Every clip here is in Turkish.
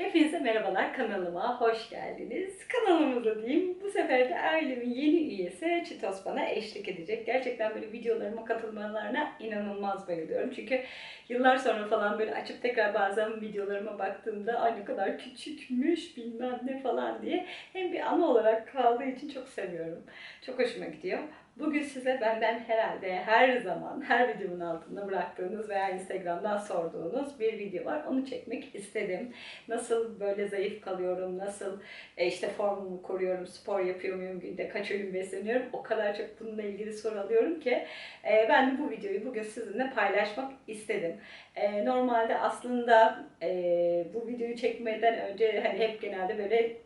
Hepinize merhabalar kanalıma hoş geldiniz. Kanalımıza diyeyim bu sefer de ailemin yeni üyesi Çitos bana eşlik edecek. Gerçekten böyle videolarıma katılmalarına inanılmaz bayılıyorum. Çünkü yıllar sonra falan böyle açıp tekrar bazen videolarıma baktığımda ay ne kadar küçükmüş bilmem ne falan diye hem bir anı olarak kaldığı için çok seviyorum. Çok hoşuma gidiyor. Bugün size benden herhalde her zaman her videomun altında bıraktığınız veya Instagram'dan sorduğunuz bir video var. Onu çekmek istedim. Nasıl böyle zayıf kalıyorum, nasıl e, işte formumu koruyorum, spor yapıyor muyum, günde kaç öğün besleniyorum. O kadar çok bununla ilgili soru alıyorum ki e, ben de bu videoyu bugün sizinle paylaşmak istedim. E, normalde aslında e, bu videoyu çekmeden önce hani hep genelde böyle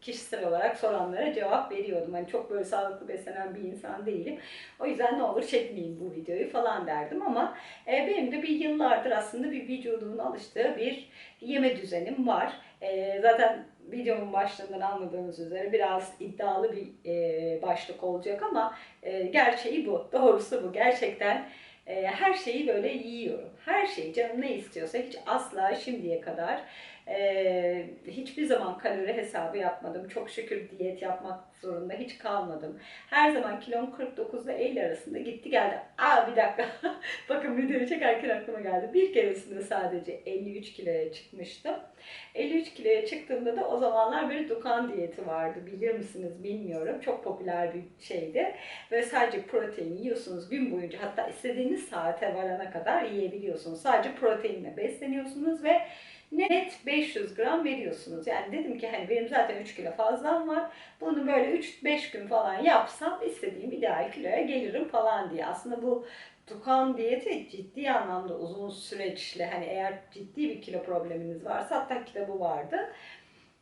kişisel olarak soranlara cevap veriyordum. Hani çok böyle sağlıklı beslenen bir insan değilim. O yüzden ne olur çekmeyeyim bu videoyu falan derdim ama e, benim de bir yıllardır aslında bir vücudumun alıştığı bir yeme düzenim var. E, zaten videomun başlığından anladığınız üzere biraz iddialı bir başlık olacak ama gerçeği bu. Doğrusu bu. Gerçekten her şeyi böyle yiyorum. Her şeyi canım ne istiyorsa hiç asla şimdiye kadar ee, hiçbir zaman kalori hesabı yapmadım. Çok şükür diyet yapmak zorunda hiç kalmadım. Her zaman kilom 49 ile 50 arasında gitti geldi. Aa bir dakika. Bakın videoyu çekerken aklıma geldi. Bir keresinde sadece 53 kiloya çıkmıştım. 53 kiloya çıktığımda da o zamanlar böyle Dukan diyeti vardı. Bilir misiniz bilmiyorum. Çok popüler bir şeydi. Ve sadece protein yiyorsunuz gün boyunca. Hatta istediğiniz saate varana kadar yiyebiliyorsunuz. Sadece proteinle besleniyorsunuz ve net 500 gram veriyorsunuz. Yani dedim ki hani benim zaten 3 kilo fazlam var. Bunu böyle 3-5 gün falan yapsam istediğim ideal kiloya gelirim falan diye. Aslında bu Dukan diyeti ciddi anlamda uzun süreçli hani eğer ciddi bir kilo probleminiz varsa hatta kitabı vardı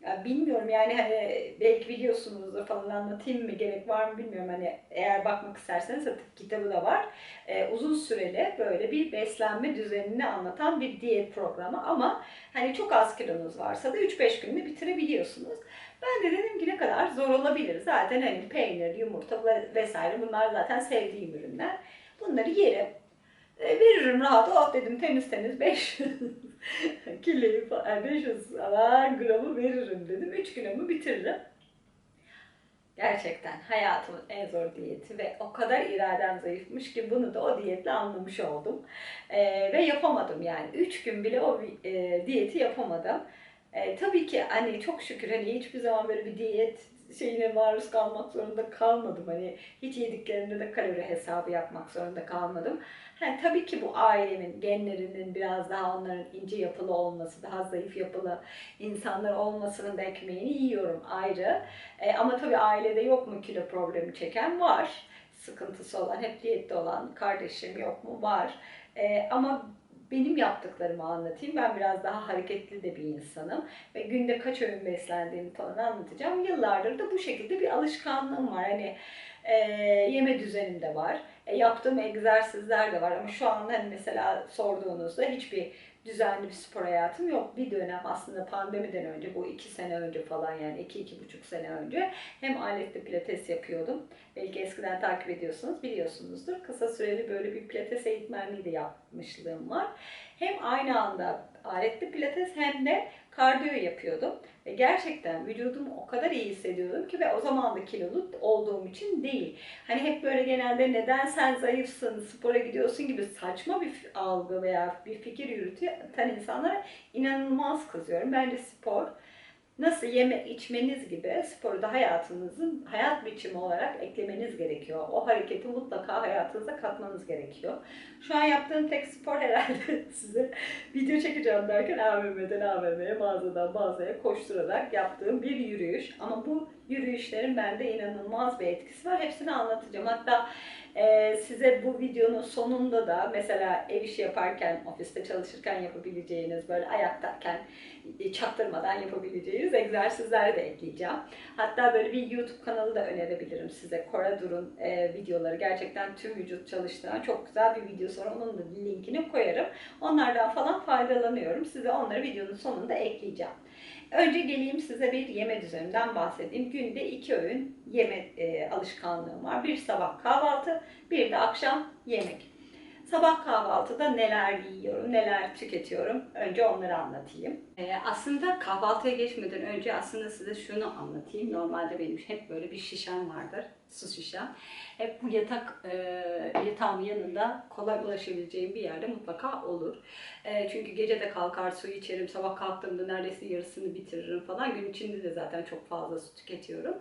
ya bilmiyorum yani hani belki biliyorsunuzdur falan anlatayım mı gerek var mı bilmiyorum hani eğer bakmak isterseniz kitabı da var. Ee, uzun süreli böyle bir beslenme düzenini anlatan bir diyet programı ama hani çok az kilonuz varsa da 3-5 günde bitirebiliyorsunuz. Ben de dedim ki ne kadar zor olabilir. Zaten hani peynir, yumurta vesaire bunlar zaten sevdiğim ürünler. Bunları yerim. E, veririm rahat. Oh dedim temiz temiz 5 kiloyu falan 500 falan gramı veririm dedim. 3 kilomu bitiririm. Gerçekten hayatımın en zor diyeti ve o kadar iradem zayıfmış ki bunu da o diyetle anlamış oldum. E, ve yapamadım yani. 3 gün bile o e, diyeti yapamadım. E, tabii ki hani çok şükür hani hiçbir zaman böyle bir diyet şeyine maruz kalmak zorunda kalmadım. Hani hiç yediklerinde de kalori hesabı yapmak zorunda kalmadım. Yani tabii ki bu ailemin genlerinin biraz daha onların ince yapılı olması, daha zayıf yapılı insanlar olmasının da ekmeğini yiyorum ayrı. E, ama tabii ailede yok mu kilo problemi çeken? Var. Sıkıntısı olan, hep diyette olan kardeşim yok mu? Var. E, ama benim yaptıklarımı anlatayım. Ben biraz daha hareketli de bir insanım. Ve günde kaç öğün beslendiğimi falan anlatacağım. Yıllardır da bu şekilde bir alışkanlığım var. Hani e, yeme düzenim de var. E, yaptığım egzersizler de var. Ama şu anda hani mesela sorduğunuzda hiçbir düzenli bir spor hayatım yok. Bir dönem aslında pandemiden önce, bu iki sene önce falan yani iki, iki buçuk sene önce hem aletli pilates yapıyordum. Belki eskiden takip ediyorsunuz, biliyorsunuzdur. Kısa süreli böyle bir pilates eğitmenliği de yapmışlığım var. Hem aynı anda aletli pilates hem de kardiyo yapıyordum. Ve gerçekten vücudumu o kadar iyi hissediyordum ki ve o zaman da kilolu olduğum için değil. Hani hep böyle genelde neden sen zayıfsın, spora gidiyorsun gibi saçma bir algı veya bir fikir yürüten insanlara inanılmaz kızıyorum. Bence spor nasıl yeme içmeniz gibi sporu da hayatınızın hayat biçimi olarak eklemeniz gerekiyor. O hareketi mutlaka hayatınıza katmanız gerekiyor. Şu an yaptığım tek spor herhalde size video çekeceğim derken AVM'den AVM'ye, mağazadan mağazaya koşturarak yaptığım bir yürüyüş. Ama bu yürüyüşlerin bende inanılmaz bir etkisi var. Hepsini anlatacağım. Hatta e, size bu videonun sonunda da mesela ev işi yaparken, ofiste çalışırken yapabileceğiniz, böyle ayaktayken e, çaktırmadan yapabileceğiniz egzersizler de ekleyeceğim. Hatta böyle bir YouTube kanalı da önerebilirim size. Cora Dur'un e, videoları gerçekten tüm vücut çalıştıran çok güzel bir videosu var. Onun da linkini koyarım. Onlardan falan faydalanıyorum. Size onları videonun sonunda ekleyeceğim. Önce geleyim size bir yeme düzeninden bahsedeyim. Günde iki öğün yeme e, alışkanlığım var. Bir sabah kahvaltı, bir de akşam yemek. Sabah kahvaltıda neler yiyorum, neler tüketiyorum. Önce onları anlatayım. Ee, aslında kahvaltıya geçmeden önce aslında size şunu anlatayım. Normalde benim hep böyle bir şişem vardır, su şişem. Hep bu yatak e, yatağımın yanında kolay ulaşabileceğim bir yerde mutlaka olur. E, çünkü gece de kalkar suyu içerim, sabah kalktığımda neredeyse yarısını bitiririm falan. Gün içinde de zaten çok fazla su tüketiyorum.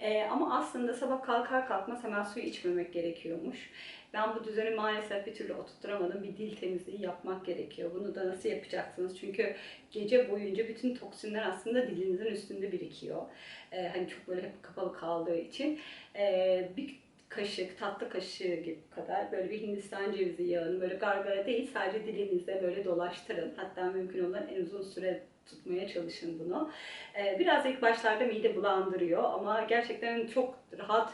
E, ama aslında sabah kalkar kalkmaz hemen suyu içmemek gerekiyormuş. Ben bu düzeni maalesef bir türlü oturtturamadım. Bir dil temizliği yapmak gerekiyor. Bunu da nasıl yapacaksınız? Çünkü gece boyunca bütün toksinler aslında dilinizin üstünde birikiyor. Ee, hani çok böyle hep kapalı kaldığı için. Ee, bir kaşık, tatlı kaşığı gibi kadar böyle bir Hindistan cevizi yağını böyle gargara değil sadece dilinizde böyle dolaştırın. Hatta mümkün olan en uzun süre tutmaya çalışın bunu. Ee, biraz ilk başlarda mide bulandırıyor ama gerçekten çok rahat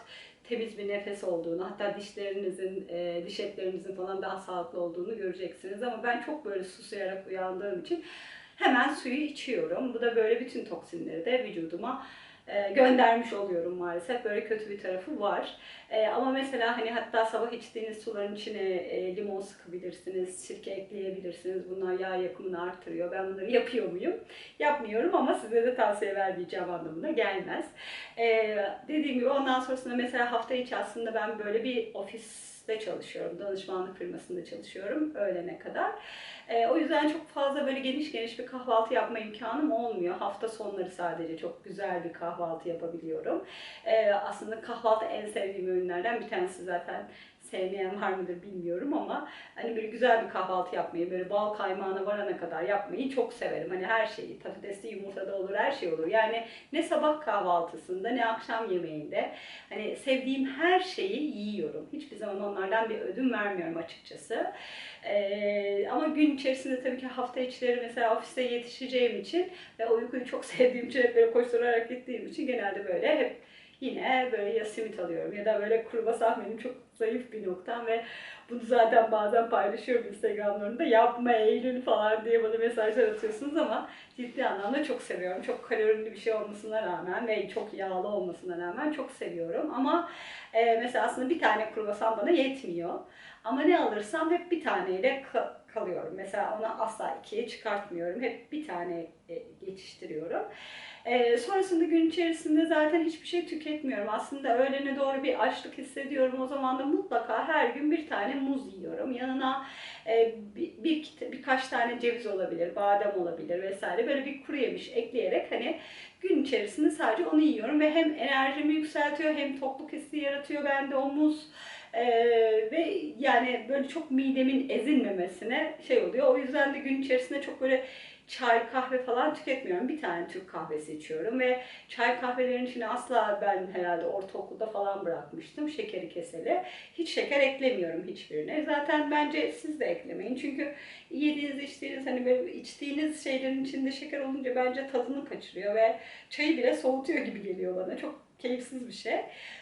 temiz bir nefes olduğunu, hatta dişlerinizin, e, diş etlerinizin falan daha sağlıklı olduğunu göreceksiniz. Ama ben çok böyle susayarak uyandığım için hemen suyu içiyorum. Bu da böyle bütün toksinleri de vücuduma göndermiş oluyorum maalesef. Böyle kötü bir tarafı var. E, ama mesela hani hatta sabah içtiğiniz suların içine e, limon sıkabilirsiniz, sirke ekleyebilirsiniz. Bunlar yağ yakımını artırıyor. Ben bunları yapıyor muyum? Yapmıyorum ama size de tavsiye vermeyeceğim anlamına gelmez. dediğim gibi ondan sonrasında mesela hafta içi aslında ben böyle bir ofiste çalışıyorum. Danışmanlık firmasında çalışıyorum öğlene kadar. E, o yüzden çok fazla böyle geniş geniş bir kahvaltı yapma imkanım olmuyor. Hafta sonları sadece çok güzel bir kahvaltı yapabiliyorum. E, aslında kahvaltı en sevdiğim öğünlerden bir tanesi zaten sevmeyen var mıdır bilmiyorum ama hani böyle güzel bir kahvaltı yapmayı, böyle bal kaymağına varana kadar yapmayı çok severim. Hani her şeyi, patatesli yumurta da olur, her şey olur. Yani ne sabah kahvaltısında ne akşam yemeğinde hani sevdiğim her şeyi yiyorum. Hiçbir zaman onlardan bir ödün vermiyorum açıkçası. Ee, ama gün içerisinde tabii ki hafta içleri mesela ofiste yetişeceğim için ve uykuyu çok sevdiğim için hep böyle koşturarak gittiğim için genelde böyle hep yine böyle ya simit alıyorum ya da böyle kruvasan benim çok zayıf bir noktam ve bunu zaten bazen paylaşıyorum Instagramlarında yapma Eylül falan diye bana mesajlar atıyorsunuz ama ciddi anlamda çok seviyorum. Çok kalorili bir şey olmasına rağmen ve çok yağlı olmasına rağmen çok seviyorum ama e, mesela aslında bir tane kruvasan bana yetmiyor. Ama ne alırsam hep bir taneyle kalıyorum. Mesela onu asla ikiye çıkartmıyorum. Hep bir tane e, geçiştiriyorum. E, sonrasında gün içerisinde zaten hiçbir şey tüketmiyorum. Aslında öğlene doğru bir açlık hissediyorum. O zaman da mutlaka her gün bir tane muz yiyorum. Yanına e, bir, bir birkaç tane ceviz olabilir, badem olabilir vesaire. Böyle bir kuru yemiş ekleyerek hani gün içerisinde sadece onu yiyorum ve hem enerjimi yükseltiyor hem tokluk hissi yaratıyor bende o muz. Ee, ve yani böyle çok midemin ezilmemesine şey oluyor. O yüzden de gün içerisinde çok böyle çay, kahve falan tüketmiyorum. Bir tane Türk kahvesi içiyorum ve çay kahvelerin içine asla ben herhalde ortaokulda falan bırakmıştım şekeri keseli. Hiç şeker eklemiyorum hiçbirine. Zaten bence siz de eklemeyin. Çünkü yediğiniz, içtiğiniz hani böyle içtiğiniz şeylerin içinde şeker olunca bence tadını kaçırıyor ve çayı bile soğutuyor gibi geliyor bana. Çok keyifsiz bir şey.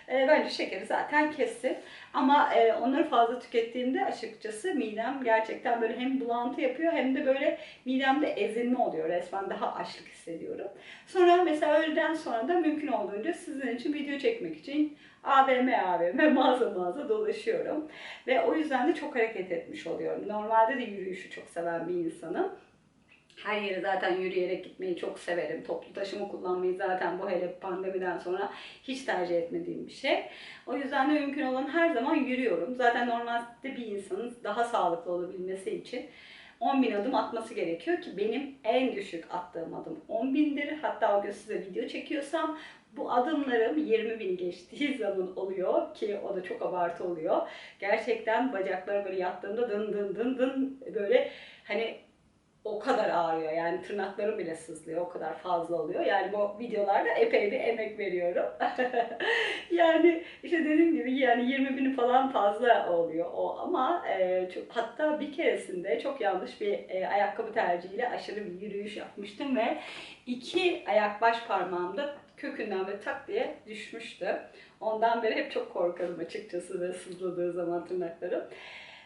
E, bence şekeri zaten kessin. Ama e, onları fazla tükettiğimde açıkçası midem gerçekten böyle hem bulantı yapıyor hem de böyle midemde ezilme oluyor. Resmen daha açlık hissediyorum. Sonra mesela öğleden sonra da mümkün olduğunca sizin için video çekmek için AVM AVM mağaza mağaza dolaşıyorum. Ve o yüzden de çok hareket etmiş oluyorum. Normalde de yürüyüşü çok seven bir insanım. Her yere zaten yürüyerek gitmeyi çok severim. Toplu taşıma kullanmayı zaten bu hele pandemiden sonra hiç tercih etmediğim bir şey. O yüzden de mümkün olan her zaman yürüyorum. Zaten normalde bir insanın daha sağlıklı olabilmesi için 10 bin adım atması gerekiyor ki benim en düşük attığım adım 10 bindir. Hatta o gün size video çekiyorsam bu adımlarım 20 bin geçtiği zaman oluyor ki o da çok abartı oluyor. Gerçekten bacaklar böyle yattığımda dın dın dın dın böyle hani o kadar ağrıyor yani tırnaklarım bile sızlıyor o kadar fazla oluyor. Yani bu videolarda epey bir emek veriyorum. yani işte dediğim gibi yani 20 bini falan fazla oluyor o ama e, çok, hatta bir keresinde çok yanlış bir e, ayakkabı tercihiyle aşırı bir yürüyüş yapmıştım ve iki ayak baş parmağımda kökünden ve tak diye düşmüştü. Ondan beri hep çok korkarım açıkçası ve sızladığı zaman tırnaklarım.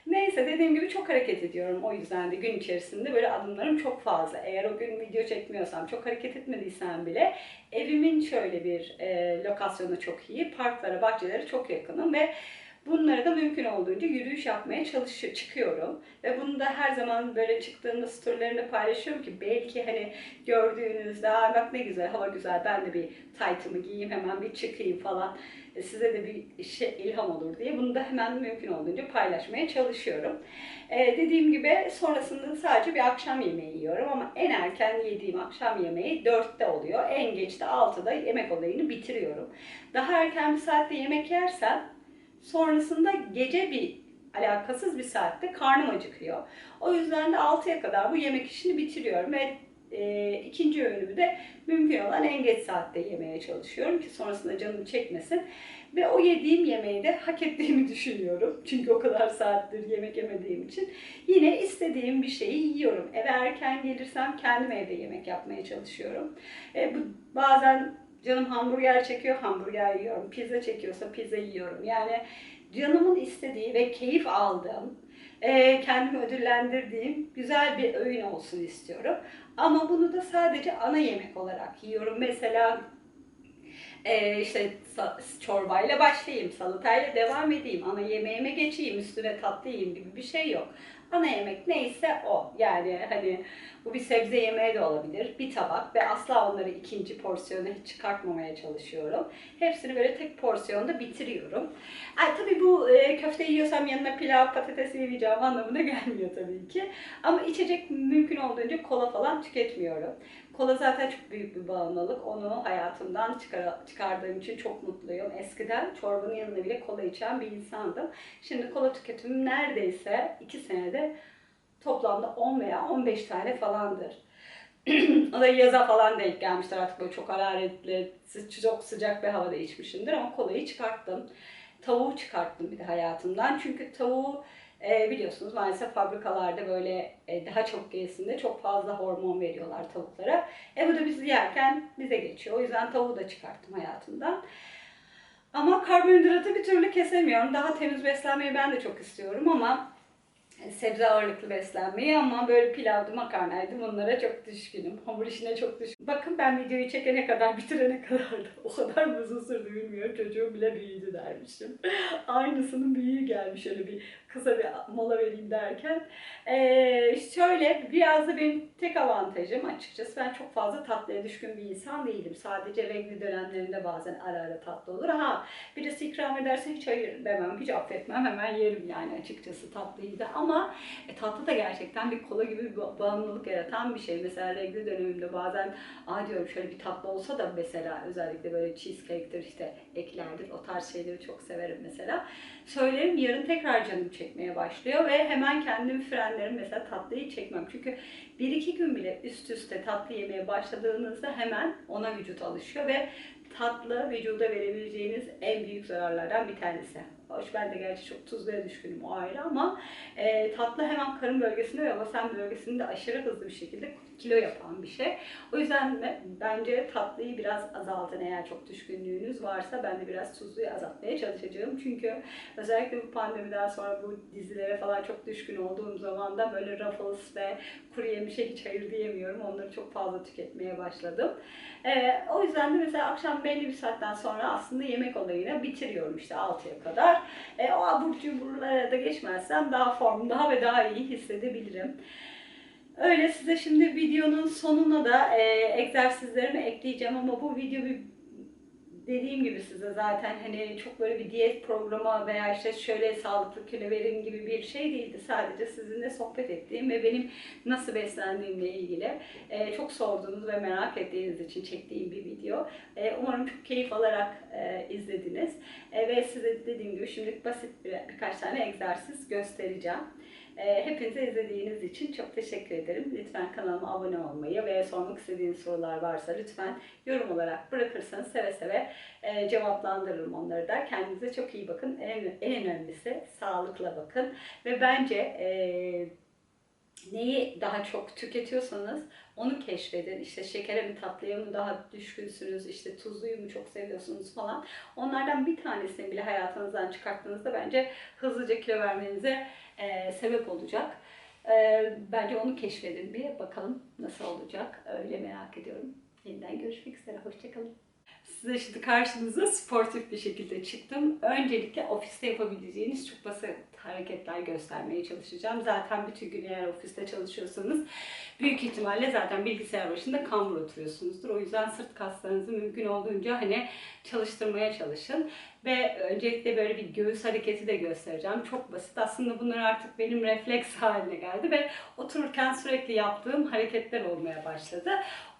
Neyse dediğim gibi çok hareket ediyorum. O yüzden de gün içerisinde böyle adımlarım çok fazla. Eğer o gün video çekmiyorsam, çok hareket etmediysem bile evimin şöyle bir e, lokasyonu çok iyi. Parklara, bahçelere çok yakınım ve Bunlara da mümkün olduğunca yürüyüş yapmaya çalışıyor, çıkıyorum. Ve bunu da her zaman böyle çıktığımda storylerimde paylaşıyorum ki belki hani gördüğünüzde "Aa, bak ne güzel hava güzel ben de bir taytımı giyeyim hemen bir çıkayım falan size de bir şey ilham olur diye bunu da hemen mümkün olduğunca paylaşmaya çalışıyorum. Ee, dediğim gibi sonrasında sadece bir akşam yemeği yiyorum ama en erken yediğim akşam yemeği 4'te oluyor. En geç de 6'da yemek olayını bitiriyorum. Daha erken bir saatte yemek yersem sonrasında gece bir alakasız bir saatte karnım acıkıyor. O yüzden de 6'ya kadar bu yemek işini bitiriyorum ve e, ikinci öğünümü de mümkün olan en geç saatte yemeye çalışıyorum ki sonrasında canım çekmesin. Ve o yediğim yemeği de hak ettiğimi düşünüyorum. Çünkü o kadar saattir yemek yemediğim için. Yine istediğim bir şeyi yiyorum. Eve erken gelirsem kendim evde yemek yapmaya çalışıyorum. E, bu bazen canım hamburger çekiyor, hamburger yiyorum. Pizza çekiyorsa pizza yiyorum. Yani canımın istediği ve keyif aldığım, e, kendimi ödüllendirdiğim güzel bir öğün olsun istiyorum. Ama bunu da sadece ana yemek olarak yiyorum. Mesela e, işte çorbayla başlayayım, salatayla devam edeyim, ana yemeğime geçeyim, üstüne tatlı yiyeyim gibi bir şey yok. Ana yemek neyse o. Yani hani bu bir sebze yemeği de olabilir. Bir tabak ve asla onları ikinci porsiyona hiç çıkartmamaya çalışıyorum. Hepsini böyle tek porsiyonda bitiriyorum. Ay, tabii bu e, köfte yiyorsam yanına pilav, patates yiyeceğim anlamına gelmiyor tabii ki. Ama içecek mümkün olduğunca kola falan tüketmiyorum. Kola zaten çok büyük bir bağımlılık. Onu hayatımdan çıkar, çıkardığım için çok mutluyum. Eskiden çorbanın yanında bile kola içen bir insandım. Şimdi kola tüketimim neredeyse 2 senede toplamda 10 veya 15 tane falandır. o da yaza falan denk gelmiştir artık böyle çok hararetli, çok sıcak bir havada içmişimdir ama kolayı çıkarttım. Tavuğu çıkarttım bir de hayatımdan. Çünkü tavuğu e, biliyorsunuz maalesef fabrikalarda böyle e, daha çok gelsin çok fazla hormon veriyorlar tavuklara. E bu da biz yerken bize geçiyor. O yüzden tavuğu da çıkarttım hayatımdan. Ama karbonhidratı bir türlü kesemiyorum. Daha temiz beslenmeyi ben de çok istiyorum ama sebze ağırlıklı beslenmeyi ama böyle pilavdı, makarnaydı bunlara çok düşkünüm. Hamur işine çok düşkünüm. Bakın ben videoyu çekene kadar, bitirene kadar da o kadar mı uzun sürdü bilmiyorum. Çocuğum bile büyüdü dermişim. Aynısının büyüğü gelmiş öyle bir kısa bir mola vereyim derken. Ee, şöyle biraz da benim tek avantajım açıkçası ben çok fazla tatlıya düşkün bir insan değilim. Sadece renkli dönemlerinde bazen ara ara tatlı olur. Ha birisi ikram ederse hiç hayır demem, hiç affetmem. Hemen yerim yani açıkçası tatlıyı da. Ama e, tatlı da gerçekten bir kola gibi bir ba- bağımlılık yaratan bir şey. Mesela renkli dönemimde bazen aa diyorum şöyle bir tatlı olsa da mesela özellikle böyle cheesecake'tir işte eklerdir o tarz şeyleri çok severim mesela. Söylerim yarın tekrar canım çekmeye başlıyor ve hemen kendimi frenlerim mesela tatlıyı çekmem. Çünkü bir iki gün bile üst üste tatlı yemeye başladığınızda hemen ona vücut alışıyor ve tatlı vücuda verebileceğiniz en büyük zararlardan bir tanesi. Hoş ben de gerçi çok tuzluya düşkünüm o ayrı ama e, tatlı hemen karın bölgesinde ve basen bölgesinde aşırı hızlı bir şekilde kilo yapan bir şey. O yüzden de bence tatlıyı biraz azaltın eğer çok düşkünlüğünüz varsa ben de biraz tuzluyu azaltmaya çalışacağım. Çünkü özellikle bu pandemiden sonra bu dizilere falan çok düşkün olduğum zaman da böyle Ruffles ve kuru yemişe hiç hayır diyemiyorum. Onları çok fazla tüketmeye başladım. Ee, o yüzden de mesela akşam belli bir saatten sonra aslında yemek olayını bitiriyorum işte 6'ya kadar. Ee, o abur cuburlara da geçmezsem daha form daha ve daha iyi hissedebilirim. Öyle size şimdi videonun sonuna da e, egzersizlerimi ekleyeceğim ama bu video bir dediğim gibi size zaten hani çok böyle bir diyet programı veya işte şöyle sağlıklı kilo verin gibi bir şey değildi. Sadece sizinle sohbet ettiğim ve benim nasıl beslendiğimle ilgili e, çok sorduğunuz ve merak ettiğiniz için çektiğim bir video. E, umarım çok keyif alarak e, izlediniz. Ve size dediğim gibi şimdi basit bir, birkaç tane egzersiz göstereceğim. E, Hepinize izlediğiniz için çok teşekkür ederim. Lütfen kanalıma abone olmayı ve sormak istediğiniz sorular varsa lütfen yorum olarak bırakırsanız seve seve e, cevaplandırırım onları da. Kendinize çok iyi bakın. En, en önemlisi sağlıkla bakın. Ve bence e, neyi daha çok tüketiyorsanız onu keşfedin. İşte şekere mi tatlıya mı daha düşkünsünüz, işte tuzluyu mu çok seviyorsunuz falan. Onlardan bir tanesini bile hayatınızdan çıkarttığınızda bence hızlıca kilo vermenize e, sebep olacak. E, bence onu keşfedin bir bakalım nasıl olacak. Öyle merak ediyorum. Yeniden görüşmek üzere. Hoşçakalın. Size şimdi karşınıza sportif bir şekilde çıktım. Öncelikle ofiste yapabileceğiniz çok basit hareketler göstermeye çalışacağım. Zaten bütün gün eğer ofiste çalışıyorsanız büyük ihtimalle zaten bilgisayar başında kambur oturuyorsunuzdur. O yüzden sırt kaslarınızı mümkün olduğunca hani çalıştırmaya çalışın. Ve öncelikle böyle bir göğüs hareketi de göstereceğim. Çok basit. Aslında bunlar artık benim refleks haline geldi ve otururken sürekli yaptığım hareketler olmaya başladı.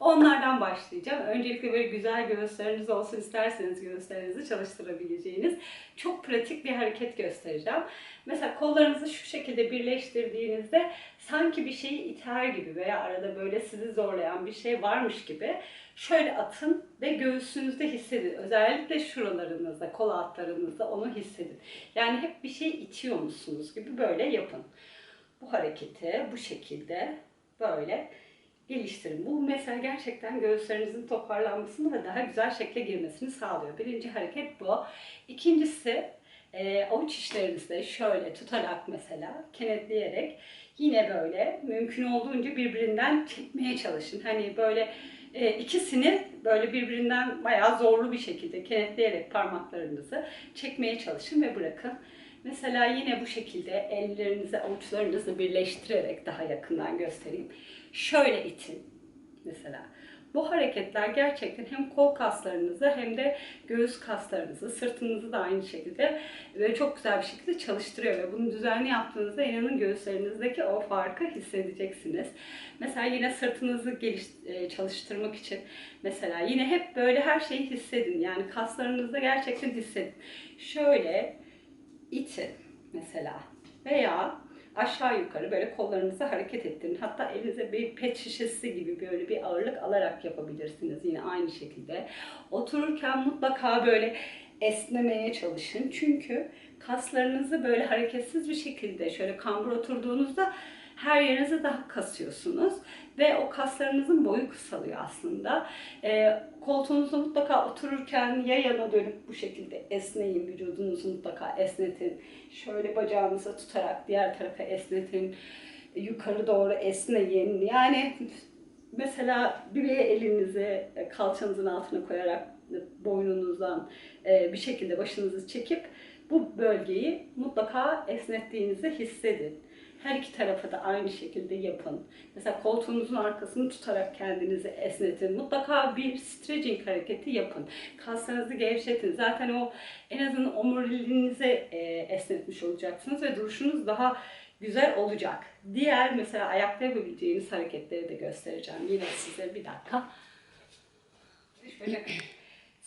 Onlardan başlayacağım. Öncelikle böyle güzel göğüsleriniz olsun isterseniz göğüslerinizi çalıştırabileceğiniz çok pratik bir hareket göstereceğim. Mesela kollarınızı şu şekilde birleştirdiğinizde sanki bir şeyi iter gibi veya arada böyle sizi zorlayan bir şey varmış gibi şöyle atın ve göğsünüzde hissedin. Özellikle şuralarınızda, kol altlarınızda onu hissedin. Yani hep bir şey itiyormuşsunuz gibi böyle yapın. Bu hareketi bu şekilde böyle geliştirin. Bu mesela gerçekten göğüslerinizin toparlanmasını ve daha güzel şekle girmesini sağlıyor. Birinci hareket bu. İkincisi e, avuç içlerinizde şöyle tutarak mesela kenetleyerek yine böyle mümkün olduğunca birbirinden çekmeye çalışın. Hani böyle e, ikisini böyle birbirinden bayağı zorlu bir şekilde kenetleyerek parmaklarınızı çekmeye çalışın ve bırakın. Mesela yine bu şekilde ellerinizi avuçlarınızı birleştirerek daha yakından göstereyim. Şöyle itin mesela. Bu hareketler gerçekten hem kol kaslarınızı hem de göğüs kaslarınızı, sırtınızı da aynı şekilde böyle çok güzel bir şekilde çalıştırıyor ve bunu düzenli yaptığınızda inanın göğüslerinizdeki o farkı hissedeceksiniz. Mesela yine sırtınızı geliş, e, çalıştırmak için mesela yine hep böyle her şeyi hissedin. Yani kaslarınızda gerçekten hissedin. Şöyle itin mesela veya aşağı yukarı böyle kollarınızı hareket ettirin. Hatta elinize bir pet şişesi gibi böyle bir ağırlık alarak yapabilirsiniz yine aynı şekilde. Otururken mutlaka böyle esnemeye çalışın. Çünkü kaslarınızı böyle hareketsiz bir şekilde şöyle kambur oturduğunuzda her yerinizi daha kasıyorsunuz ve o kaslarınızın boyu kısalıyor aslında. E, koltuğunuzda mutlaka otururken ya yana dönüp bu şekilde esneyin, vücudunuzu mutlaka esnetin. Şöyle bacağınızı tutarak diğer tarafa esnetin, yukarı doğru esneyin. Yani mesela bir elinizi kalçanızın altına koyarak boynunuzdan e, bir şekilde başınızı çekip bu bölgeyi mutlaka esnettiğinizi hissedin. Her iki tarafa da aynı şekilde yapın. Mesela koltuğunuzun arkasını tutarak kendinizi esnetin. Mutlaka bir stretching hareketi yapın. Kaslarınızı gevşetin. Zaten o en azından omuriliğinizi e, esnetmiş olacaksınız ve duruşunuz daha güzel olacak. Diğer mesela ayakta yapabileceğiniz hareketleri de göstereceğim. Yine size bir dakika. Şöyle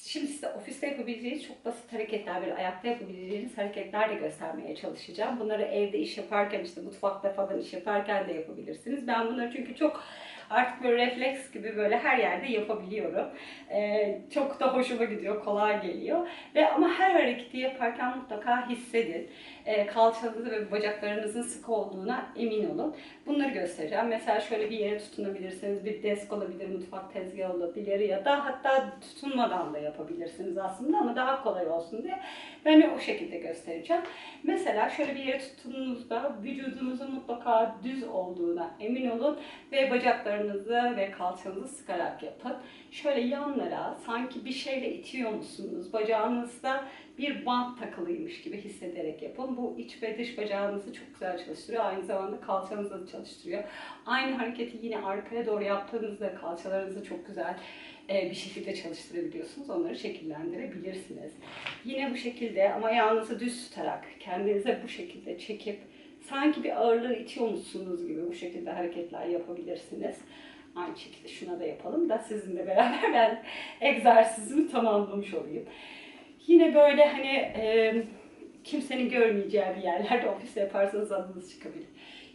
Şimdi size ofiste yapabileceğiniz çok basit hareketler, böyle ayakta yapabileceğiniz hareketler de göstermeye çalışacağım. Bunları evde iş yaparken, işte mutfakta falan iş yaparken de yapabilirsiniz. Ben bunları çünkü çok artık böyle refleks gibi böyle her yerde yapabiliyorum. Ee, çok da hoşuma gidiyor, kolay geliyor. Ve ama her hareketi yaparken mutlaka hissedin. Ee, kalçanızı ve bacaklarınızın sık olduğuna emin olun. Bunları göstereceğim. Mesela şöyle bir yere tutunabilirsiniz. Bir desk olabilir, mutfak tezgahı olabilir ya da hatta tutunmadan da yapabilirsiniz aslında ama daha kolay olsun diye ben o şekilde göstereceğim. Mesela şöyle bir yere tutunduğunuzda vücudunuzun mutlaka düz olduğuna emin olun ve bacaklarınızı ve kalçanızı sıkarak yapın. Şöyle yanlara sanki bir şeyle itiyor musunuz? Bacağınızda bir bant takılıymış gibi hissederek yapın. Bu iç ve dış bacağınızı çok güzel çalıştırıyor. Aynı zamanda kalçanızı da çalıştırıyor. Aynı hareketi yine arkaya doğru yaptığınızda kalçalarınızı çok güzel e, bir şekilde çalıştırabiliyorsunuz. Onları şekillendirebilirsiniz. Yine bu şekilde ama ayağınızı düz tutarak kendinize bu şekilde çekip sanki bir ağırlığı itiyormuşsunuz gibi bu şekilde hareketler yapabilirsiniz. Aynı şekilde şuna da yapalım da sizinle beraber ben egzersizimi tamamlamış olayım. Yine böyle hani e, kimsenin görmeyeceği bir yerlerde ofis yaparsanız adınız çıkabilir.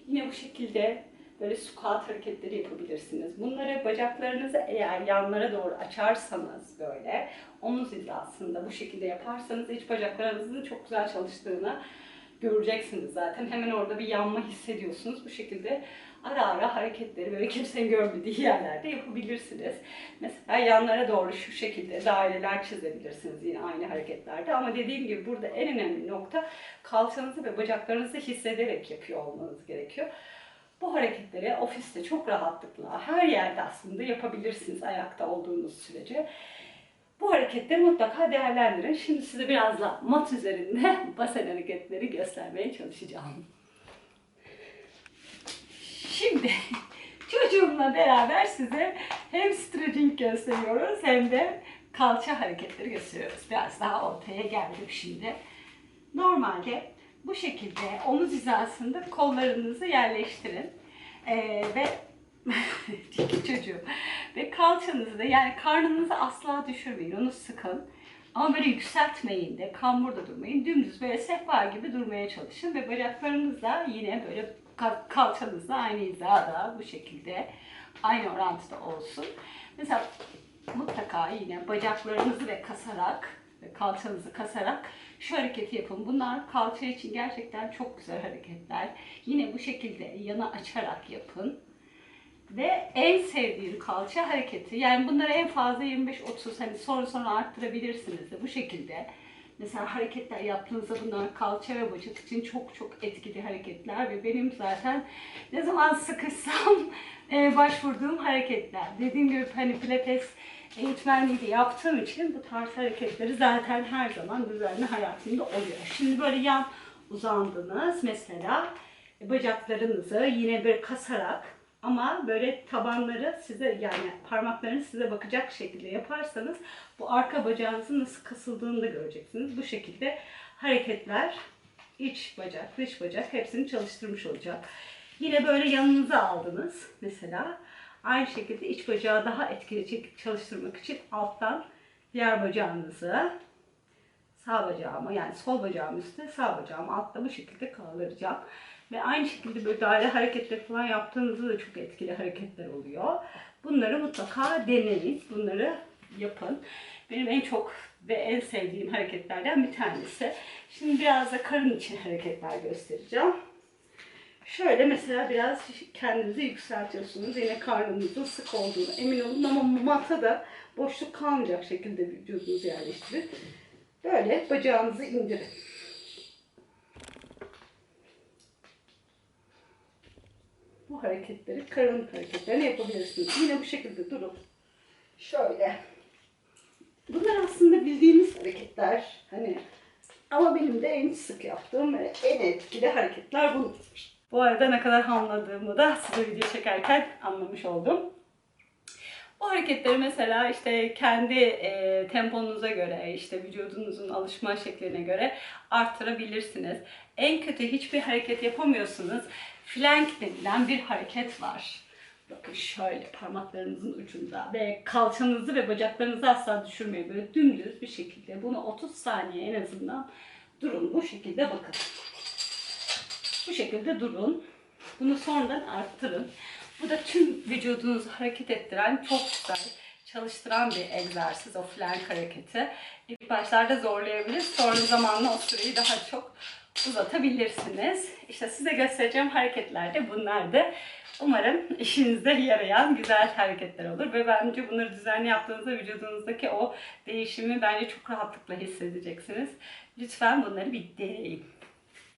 Yine bu şekilde böyle squat hareketleri yapabilirsiniz. Bunları bacaklarınızı eğer yanlara doğru açarsanız böyle omuz hizasında bu şekilde yaparsanız iç bacaklarınızın çok güzel çalıştığını göreceksiniz zaten. Hemen orada bir yanma hissediyorsunuz. Bu şekilde ara ara hareketleri böyle kimsenin görmediği yerlerde yapabilirsiniz. Mesela yanlara doğru şu şekilde daireler çizebilirsiniz yine aynı hareketlerde. Ama dediğim gibi burada en önemli nokta kalçanızı ve bacaklarınızı hissederek yapıyor olmanız gerekiyor. Bu hareketleri ofiste çok rahatlıkla her yerde aslında yapabilirsiniz ayakta olduğunuz sürece. Bu hareketleri mutlaka değerlendirin. Şimdi size biraz da mat üzerinde basen hareketleri göstermeye çalışacağım. Şimdi çocuğumla beraber size hem stretching gösteriyoruz hem de kalça hareketleri gösteriyoruz. Biraz daha ortaya geldim şimdi. Normalde bu şekilde omuz hizasında kollarınızı yerleştirin. Ee, ve çocuğum. Ve kalçanızı da yani karnınızı asla düşürmeyin. Onu sıkın. Ama böyle yükseltmeyin de, kamburda durmayın. Dümdüz böyle sehpa gibi durmaya çalışın. Ve bacaklarınız da yine böyle kalçanızla aynı hizada bu şekilde aynı orantıda olsun. Mesela mutlaka yine bacaklarınızı ve kasarak kalçanızı kasarak şu hareketi yapın. Bunlar kalça için gerçekten çok güzel hareketler. Yine bu şekilde yana açarak yapın. Ve en sevdiğim kalça hareketi. Yani bunları en fazla 25-30 hani sonra sonra arttırabilirsiniz de bu şekilde. Mesela hareketler yaptığınızda bunlar kalça ve bacak için çok çok etkili hareketler ve benim zaten ne zaman sıkışsam e, başvurduğum hareketler. Dediğim gibi hani pilates eğitmenliği de yaptığım için bu tarz hareketleri zaten her zaman düzenli hayatımda oluyor. Şimdi böyle yan uzandınız mesela bacaklarınızı yine böyle kasarak ama böyle tabanları size yani parmaklarınız size bakacak şekilde yaparsanız bu arka bacağınızın nasıl kasıldığını da göreceksiniz. Bu şekilde hareketler iç bacak, dış bacak hepsini çalıştırmış olacak. Yine böyle yanınıza aldınız mesela. Aynı şekilde iç bacağı daha etkili çalıştırmak için alttan diğer bacağınızı sağ bacağıma yani sol bacağım üstte sağ bacağım altta bu şekilde kaldıracağım. Ve aynı şekilde böyle daire hareketleri falan yaptığınızda da çok etkili hareketler oluyor. Bunları mutlaka deneyin. Bunları yapın. Benim en çok ve en sevdiğim hareketlerden bir tanesi. Şimdi biraz da karın için hareketler göstereceğim. Şöyle mesela biraz kendinizi yükseltiyorsunuz. Yine karnınızın sık olduğunu emin olun ama mata da boşluk kalmayacak şekilde vücudunuzu yerleştirin. Böyle bacağınızı indirin. Bu hareketleri, karın hareketlerini yapabilirsiniz. Yine bu şekilde durun. Şöyle. Bunlar aslında bildiğimiz hareketler. Hani ama benim de en sık yaptığım ve en etkili hareketler bunlar. Bu arada ne kadar hamladığımı da size video çekerken anlamış oldum. Bu hareketleri mesela işte kendi e, temponuza göre, işte vücudunuzun alışma şekline göre arttırabilirsiniz. En kötü hiçbir hareket yapamıyorsunuz. Flank denilen bir hareket var. Bakın şöyle parmaklarınızın ucunda ve kalçanızı ve bacaklarınızı asla düşürmeyin. Böyle dümdüz bir şekilde bunu 30 saniye en azından durun. Bu şekilde bakın. Bu şekilde durun. Bunu sonradan arttırın. Bu da tüm vücudunuzu hareket ettiren çok güzel çalıştıran bir egzersiz o flank hareketi. İlk başlarda zorlayabilir. Sonra zamanla o süreyi daha çok uzatabilirsiniz. İşte size göstereceğim hareketler de bunlardı. Umarım işinizde yarayan güzel hareketler olur ve bence bunları düzenli yaptığınızda vücudunuzdaki o değişimi bence çok rahatlıkla hissedeceksiniz. Lütfen bunları bir deneyin.